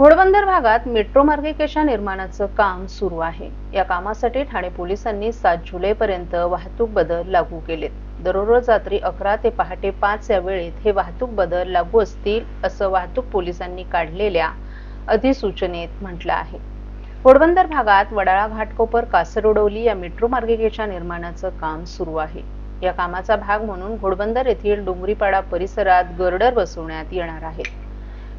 घोडबंदर भागात मेट्रो मार्गिकेच्या निर्माणाचं काम सुरू आहे. या कामासाठी ठाणे पोलिसांनी सात जुलैपर्यंत वाहतूक बदल लागू केलेत. दररोज रात्री अकरा ते पहाटे पाच या वेळेत हे वाहतूक बदल लागू असतील असं वाहतूक पोलिसांनी काढलेल्या अधिसूचनेत म्हटलं आहे. घोडबंदर भागात वडाळा घाटकोपर कासरवडवली या मेट्रो मार्गिकेच्या निर्माणाचं काम सुरू आहे. या कामाचा भाग म्हणून घोडबंदर येथील डोंगरीपाडा परिसरात गर्डर बसवण्यात येणार आहेत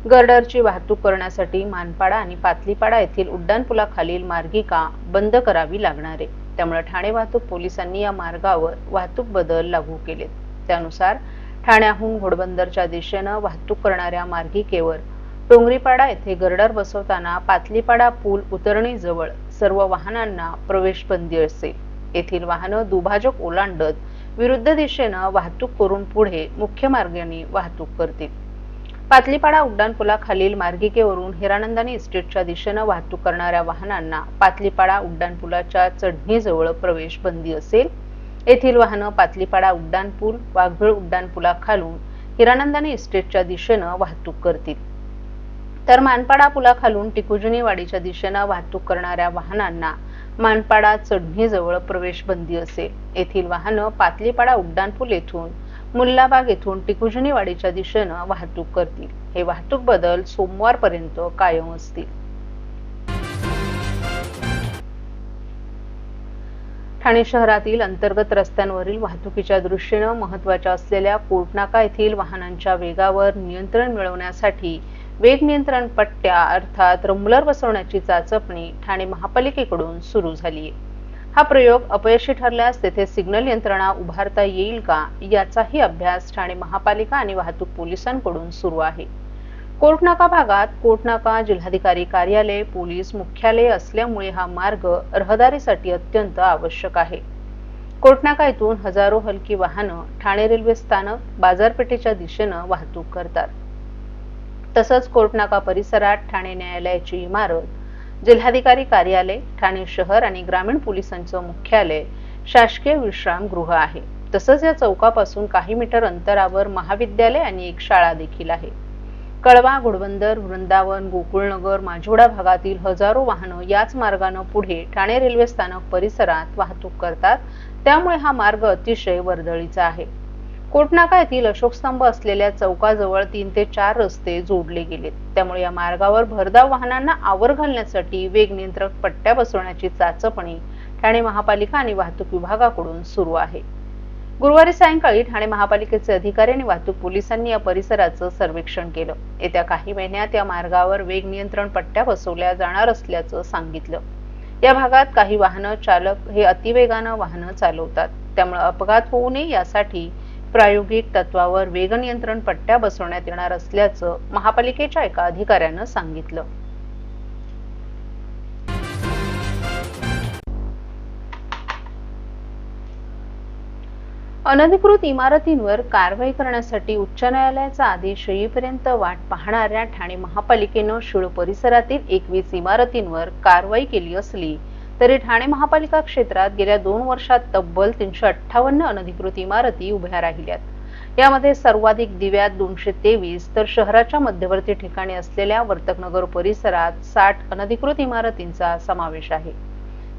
गर्डरची वाहतूक करण्यासाठी मानपाडा आणि पातलीपाडा येथील उड्डाणपुलाखालील मार्गिका बंद करावी लागणार. आहे त्यामुळे ठाणे वाहतूक पोलिसांनी या मार्गावर वाहतूक बदल लागू केलेत. त्यानुसार ठाण्याहून घोडबंदरच्या दिशेनं वाहतूक करणाऱ्या मार्गिकेवर डोंगरीपाडा येथे गर्डर बसवताना पातलीपाडा पूल उतरणीजवळ सर्व वाहनांना प्रवेश बंदी असेल. येथील वाहनं दुभाजक ओलांडत विरुद्ध दिशेनं वाहतूक करून पुढे मुख्य मार्गाने वाहतूक करतील. पातलीपाडा उड्डाणपुलाखालील मार्गिकेवरून हिरानंदानी इस्टेटच्या दिशेनं वाहतूक करणाऱ्या वाहनांना पातलीपाडा उड्डाणपुलाच्या चढणीजवळ प्रवेश बंदी असेल. येथील वाहनं पातलीपाडा उड्डाणपूल वाघबीळ उड्डाणपुलाखालून हिरानंदानी इस्टेटच्या दिशेनं वाहतूक करतील. तर मानपाडा पुलाखालून टिकुजुनी वाडीच्या दिशेनं वाहतूक करणाऱ्या वाहनांना मानपाडा चढणीजवळ प्रवेश बंदी असेल. येथील वाहनं पातलीपाडा उड्डाणपूल येथून मुल्लाबाग येथून टिकुजनीवाडीच्या दिशेनं वाहतूक करतील. हे वाहतूक बदल सोमवारपर्यंत कायम असतील. ठाणे शहरातील अंतर्गत रस्त्यांवरील वाहतुकीच्या दृष्टीनं महत्त्वाच्या असलेल्या कोटनाका येथील वाहनांच्या वेगावर नियंत्रण मिळवण्यासाठी वेग नियंत्रण पट्ट्या अर्थात रंबलर बसवण्याची चाचपणी ठाणे महापालिकेकडून सुरू झाली आहे हा प्रयोग अपयशी ठरल्यास तेथे सिग्नल यंत्रणा उभारता येईल का याचाही अभ्यास ठाणे महापालिका आणि वाहतूक पोलिसांकडून सुरू आहे. कोर्टनाका भागात कोर्टनाका जिल्हाधिकारी कार्यालय पोलीस मुख्यालय असल्यामुळे हा मार्ग रहदारीसाठी अत्यंत आवश्यक आहे. कोर्टनाका येथून हजारो हलकी वाहनं ठाणे रेल्वे स्थानक बाजारपेठेच्या दिशेनं वाहतूक करतात. तसंच कोर्टनाका परिसरात ठाणे न्यायालयाची इमारत जिल्हाधिकारी कार्यालय ठाणे शहर आणि ग्रामीण पोलिसांचं मुख्यालय शासकीय विश्रामगृह आहे. तसंच या चौकापासून काही मीटर अंतरावर महाविद्यालय आणि एक शाळा देखील आहे. कळवा घोडबंदर वृंदावन गोकुळनगर माजोडा भागातील हजारो वाहनं याच मार्गानं पुढे ठाणे रेल्वे स्थानक परिसरात वाहतूक करतात. त्यामुळे हा मार्ग अतिशय वर्दळीचा आहे. कोटनाका येथील अशोक स्तंभ असलेल्या चौकाजवळ तीन ते चार रस्ते जोडले गेलेत. त्यामुळे या मार्गावर भरधाव वाहनांना आवर घालण्यासाठी वेग नियंत्रक पट्ट्या बसवण्याची चाचपणी ठाणे महापालिका आणि वाहतूक विभागाकडून सुरू आहे. गुरुवारी सायंकाळी ठाणे महापालिकेचे अधिकारी आणि वाहतूक पोलिसांनी या परिसराचं सर्वेक्षण केलं. येत्या काही महिन्यात या मार्गावर वेग नियंत्रण पट्ट्या बसवल्या जाणार असल्याचं सांगितलं. या भागात काही वाहनं चालक हे अतिवेगानं वाहनं चालवतात. त्यामुळे अपघात होऊ नये यासाठी प्रायोगिक तत्वावर वेग नियंत्रण पट्ट्या बसवण्यात येणार असल्याचं महापालिकेच्या एका अधिकाऱ्यानं सांगितलं. अनधिकृत इमारतींवर कारवाई करण्यासाठी उच्च न्यायालयाचा आदेश येईपर्यंत वाट पाहणाऱ्या ठाणे महापालिकेनं शिळ परिसरातील एकवीस इमारतींवर कारवाई केली असली तरी ठाणे महापालिका क्षेत्रात गेल्या दोन वर्षात तब्बल तीनशे अठ्ठावन्न अनधिकृत इमारती उभ्या राहिल्यात. यामध्ये सर्वाधिक दिव्यात दोनशे तेवीस तर शहराच्या मध्यवर्ती ठिकाणी असलेल्या वर्तकनगर परिसरात साठ अनधिकृत इमारतींचा समावेश आहे.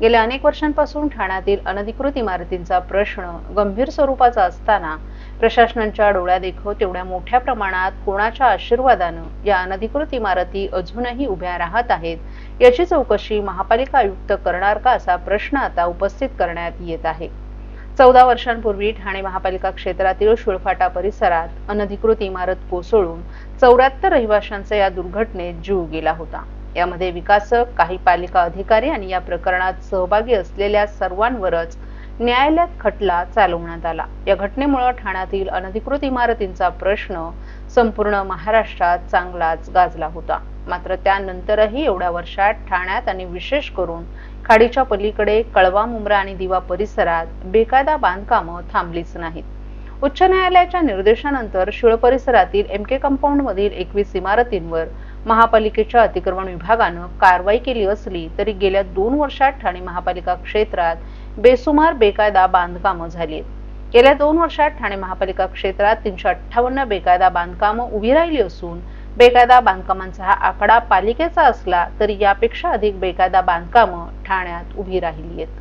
गेल्या अनेक वर्षांपासून ठाण्यातील अनधिकृत इमारतींचा प्रश्न गंभीर स्वरूपाचा असताना प्रशासनाच्या डोळ्यादेखत तेवढ्या मोठ्या प्रमाणात कोणाच्या आशीर्वादानं या अनधिकृत इमारती अजूनही उभ्या राहत आहेत याची चौकशी महापालिका आयुक्त करणार का असा प्रश्न आता उपस्थित करण्यात येत आहे. चौदा वर्षांपूर्वी ठाणे महापालिका क्षेत्रातील शुळफाटा परिसरात अनधिकृत इमारत कोसळून चौऱ्याहत्तर रहिवाशांचा या दुर्घटनेत जीव गेला होता. यामध्ये विकासक काही पालिका अधिकारी आणि या प्रकरणात सहभागी असलेल्या सर्वांवरच न्यायालयात खटला चालवण्यात आला. या घटनेमुळे ठाण्यातील अनधिकृत इमारतींचा प्रश्न संपूर्ण महाराष्ट्रात चांगलाच गाजला होता. मात्र त्यानंतरही एवढ्या वर्षात ठाण्यात आणि विशेष करून खाडीच्या पलीकडे कळवा मुंब्रा आणि दिवा परिसरात बेकायदा बांधकामं थांबलीच नाहीत. उच्च न्यायालयाच्या निर्देशानंतर शिळ परिसरातील एम के कंपाऊंड मधील एकवीस इमारतींवर महापालिकेच्या अतिक्रमण विभागानं कारवाई केली असली तरी गेल्या दोन वर्षात ठाणे महापालिका क्षेत्रात बेसुमार बेकायदा बांधकामं झाली आहेत. गेल्या दोन वर्षात ठाणे महापालिका क्षेत्रात तीनशे अठ्ठावन्न बेकायदा बांधकामं उभी राहिली असून बेकायदा बांधकामांचा हा आकडा पालिकेचा असला तरी यापेक्षा अधिक बेकायदा बांधकामं ठाण्यात उभी राहिली आहेत.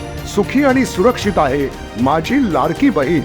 सुखी आणि सुरक्षित आहे माझी लाडकी बहीण.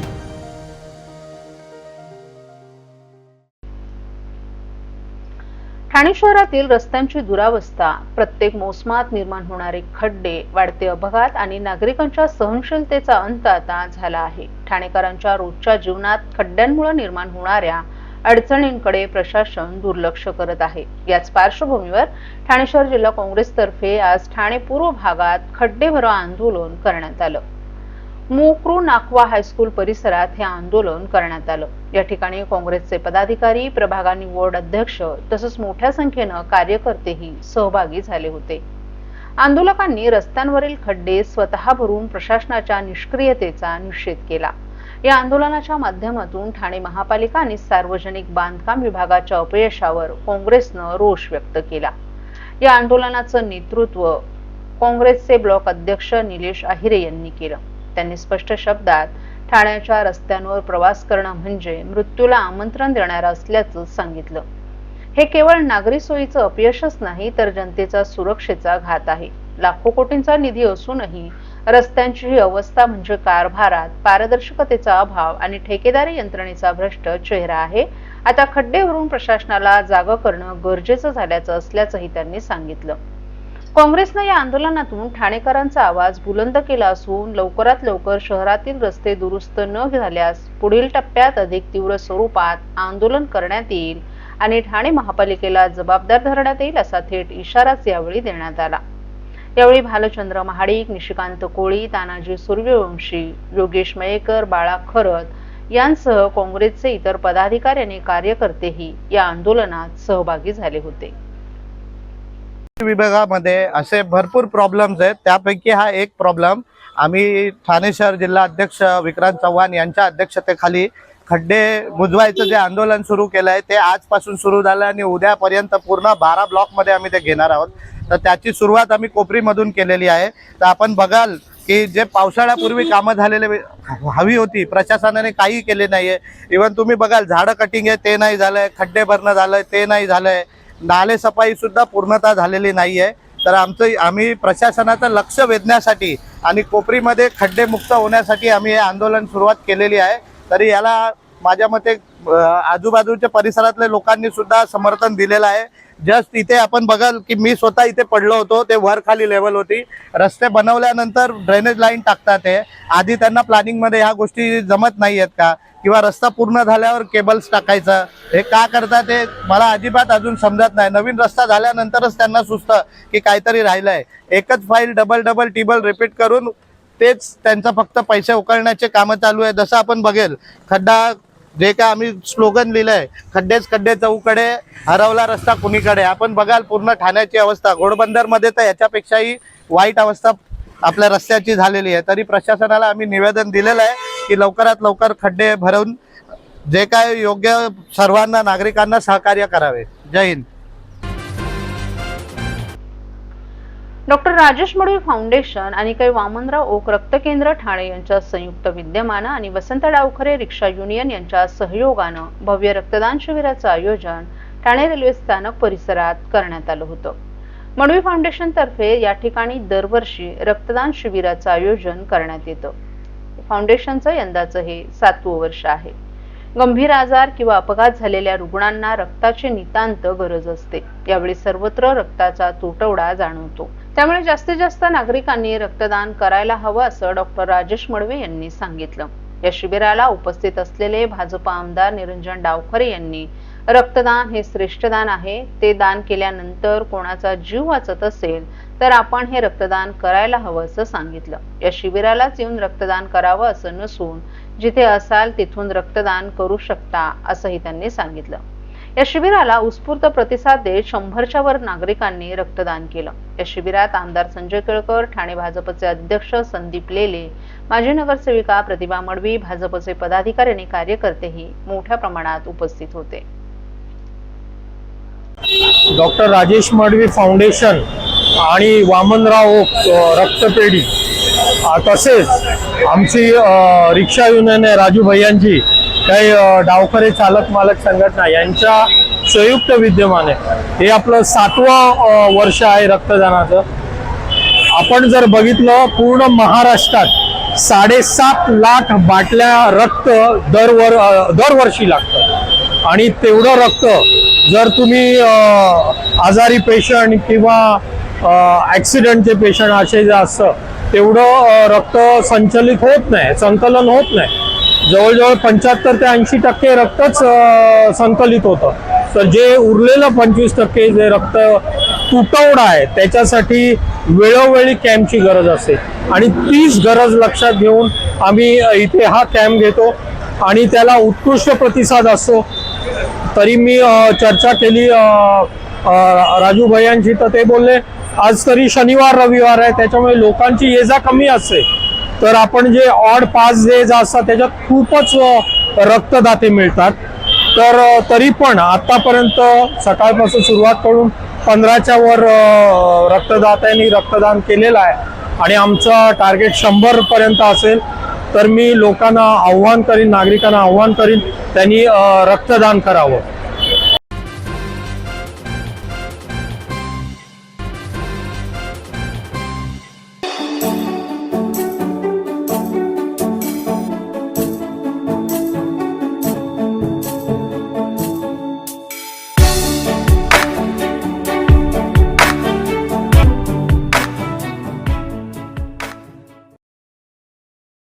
ठाणे शहरातील रस्त्यांची दुरावस्था प्रत्येक मोसमात निर्माण होणारे खड्डे वाढते अपघात आणि नागरिकांच्या सहनशीलतेचा अंत आता झाला आहे. ठाणेकरांच्या रोजच्या जीवनात खड्ड्यांमुळे निर्माण होणाऱ्या अडचणींकडे प्रशासन दुर्लक्ष करत आहे. याच पार्श्वभूमीवर ठाणे शहर जिल्हा काँग्रेसतर्फे आज ठाणे पूर्व भागात खड्डे भरो आंदोलन करण्यात आलं. मोकरू नाकवा हायस्कूल परिसरात हे आंदोलन करण्यात आलं. या ठिकाणी काँग्रेसचे पदाधिकारी प्रभागानी वॉर्ड अध्यक्ष तसंच मोठ्या संख्येनं कार्यकर्तेही सहभागी झाले होते. आंदोलकांनी रस्त्यांवरील खड्डे स्वतः भरून प्रशासनाच्या निष्क्रियतेचा निषेध केला. या आंदोलनाच्या माध्यमातून ठाणे महापालिका आणि सार्वजनिक बांधकाम विभागाच्या अपयशावर काँग्रेसनं रोष व्यक्त केला. या आंदोलनाचं नेतृत्व काँग्रेसचे ब्लॉक अध्यक्ष निलेश आहिरे यांनी केलं. त्यांनी स्पष्ट शब्दात ठाण्याच्या रस्त्यांवर प्रवास करणं म्हणजे मृत्यूला आमंत्रण देणारं असल्याचं सांगितलं. हे केवळ नागरी सोयीचं अपयशच नाही तर जनतेचा सुरक्षेचा घात आहे. लाखो कोटींचा निधी असूनही रस्त्यांची ही अवस्था म्हणजे कारभारात पारदर्शकतेचा अभाव आणि ठेकेदारी यंत्रणेचा भ्रष्ट चेहरा आहे. आता खड्डे भरून प्रशासनाला जागा करणं गरजेचं झाल्याचं असल्याचंही त्यांनी सांगितलं. काँग्रेसनं या आंदोलनातून ठाणेकरांचा आवाज बुलंद केला असून लवकरात लवकर शहरातील रस्ते दुरुस्त न झाल्यास पुढील टप्प्यात अधिक तीव्र स्वरूपात आंदोलन करण्यात येईल आणि ठाणे महापालिकेला जबाबदार धरण्यात येईल असा थेट इशाराच यावेळी देण्यात आला. यावेळी भालचंद्र महाडिक निशिकांत कोळी तानाजी सूर्यवंशी योगेश मयेकर बाळा खरत यांसह काँग्रेसचे इतर पदाधिकारी आणि कार्यकर्तेही या आंदोलनात सहभागी झाले होते. विभागामध्ये असे भरपूर प्रॉब्लेम्स आहेत. त्यापैकी हा एक प्रॉब्लेम आम्ही ठाणे शहर जिल्हा अध्यक्ष विक्रांत चव्हाण यांच्या अध्यक्षतेखाली खड्डे बुजवायचं जे आंदोलन सुरू केलं आहे ते आजपासून सुरू झालं आणि उद्यापर्यंत पूर्ण बारा ब्लॉकमध्ये आम्ही ते घेणार आहोत. तर त्याची सुरुवात आम्ही कोपरीमधून केलेली आहे. तर आपण बघाल की जे पावसाळ्यापूर्वी कामं झालेले हवी होती प्रशासनाने काही केले नाहीये. इव्हन तुम्ही बघाल झाडं कटिंग आहे ते नाही झालंय खड्डे भरणं झालंय ते नाही झालंय. नाले सफाई सुद्धा पूर्णतः झालेली नाहीये. तर आमचं आम्ही प्रशासनाचं लक्ष वेधण्यासाठी आणि कोपरीमध्ये खड्डे मुक्त होण्यासाठी आम्ही हे आंदोलन सुरुवात केलेली आहे. तरी याला माझ्या मते आजूबाजूच्या परिसरातल्या लोकांनी सुद्धा समर्थन दिलेलं आहे. जस्ट इथे आपण बघाल की मी स्वतः इथे पडलो होतो ते वर खाली लेवल होती. रस्ते बनवल्यानंतर ड्रेनेज लाईन टाकतात ते. आधी त्यांना प्लॅनिंगमध्ये ह्या गोष्टी जमत नाही आहेत का? किंवा रस्ता पूर्ण झाल्यावर केबल्स टाकायचं. हे का करतात ते मला अजिबात अजून समजत नाही. नवीन रस्ता झाल्यानंतरच त्यांना सुचतं की काहीतरी राहिलंय. एकच file double double triple repeat करून तेच त्यांचं फक्त पैसे उकळण्याचे कामं चालू आहे. जसं आपण बघेल खड्डा जे काय आम्ही स्लोगन लिहिलंय खड्डेच खड्डे चौकडे हरवला रस्ता कुणीकडे आपण बघाल पूर्ण ठाण्याची अवस्था. घोडबंदरमध्ये तर याच्यापेक्षाही वाईट अवस्था आपल्या रस्त्याची झालेली आहे. तरी प्रशासनाला आम्ही निवेदन दिलेलं आहे की लवकरात लवकर खड्डे भरवून जे काय योग्य सर्वांना नागरिकांना सहकार्य करावे. जय हिंद. डॉक्टर राजेश मडुई फाउंडेशन आणि काही वामनराव ओक रक्त केंद्र ठाणे यांच्या संयुक्त विद्यमानं आणि वसंत डावखरे रिक्षा युनियन यांच्या सहयोगानं भव्य रक्तदान शिबिराचं आयोजन ठाणे रेल्वे स्थानक परिसरात करण्यात आलं होतं. मडवी फाउंडेशन तर्फे या ठिकाणी दरवर्षी रक्तदान शिबिराचं आयोजन करण्यात येतं. फाउंडेशनचं यंदाचं हे सातवं वर्ष आहे. गंभीर आजार किंवा अपघात झालेल्या रुग्णांना रक्ताची नितांत गरज असते. यावेळी सर्वत्र रक्ताचा तुटवडा जाणवतो. त्यामुळे जास्तीत जास्त नागरिकांनी रक्तदान करायला हवं असं डॉक्टर राजेश मडवे यांनी सांगितलं. या शिबिराला उपस्थित असलेले भाजप आमदार निरंजन डावखरे यांनी रक्तदान हे श्रेष्ठदान आहे. ते दान केल्यानंतर कोणाचा जीव वाचत असेल तर आपण हे रक्तदान करायला हवं असं सांगितलं. या शिबिरालाच येऊन रक्तदान करावं असं नसून जिथे असाल तिथून रक्तदान करू शकता असंही त्यांनी सांगितलं. या शिबिराला उत्स्फूर्त प्रतिसाद देत शंभरच्या वर नागरिकांनी रक्तदान केलं. या शिबिरात आमदार संजय केळकर ठाणे भाजपचे अध्यक्ष संदीप लेले माजी नगरसेविका प्रतिभा मडवी भाजपचे पदाधिकारी आणि कार्यकर्तेही मोठ्या प्रमाणात उपस्थित होते. डॉक्टर राजेश मडवी फाउंडेशन आणि वामनराव रक्तपेढी तसेच आमची रिक्षा युनियन आहे राजू भैयांची काही डावखरे चालक मालक संघटना यांच्या संयुक्त विद्यमाने हे आपलं सातवं वर्ष आहे रक्तदानाचं. आपण जर बघितलं पूर्ण महाराष्ट्रात साडेसात लाख बाटल्या रक्त दरवर दरवर्षी लागतं. आणि तेवढं रक्त जर तुम्ही आजारी पेशंट किंवा ॲक्सिडेंटचे पेशंट असे जे असतं तेवढं रक्त संचलित होत नाही संकलन होत नाही. जवळजवळ पंच्याहत्तर ते ऐंशी टक्के रक्तच संकलित होतं. तर जे उरलेलं पंचवीस टक्के जे रक्त तुटवडा आहे त्याच्यासाठी वेळोवेळी कॅम्पची गरज असते. आणि तीच गरज लक्षात घेऊन आम्ही इथे हा कॅम्प घेतो आणि त्याला उत्कृष्ट प्रतिसाद असतो. तरी मी चर्चा केली राजू भैयांशी तर ते बोलले आज तरी शनिवार रविवार आहे त्याच्यामुळे लोकांची ये जा कमी असते. तर आपण जे ऑड पाच जे असतात त्याच्यात खूपच रक्तदाते मिळतात. तर तरी पण आतापर्यंत सकाळपासून सुरुवात करून पंधराच्या वर रक्तदात्यांनी रक्तदान केलेलं आहे. आणि आमचं टार्गेट शंभर पर्यंत असेल तर मी लोकांना आव्हान करीन नागरिकांना आव्हान करीन त्यांनी रक्तदान करावं.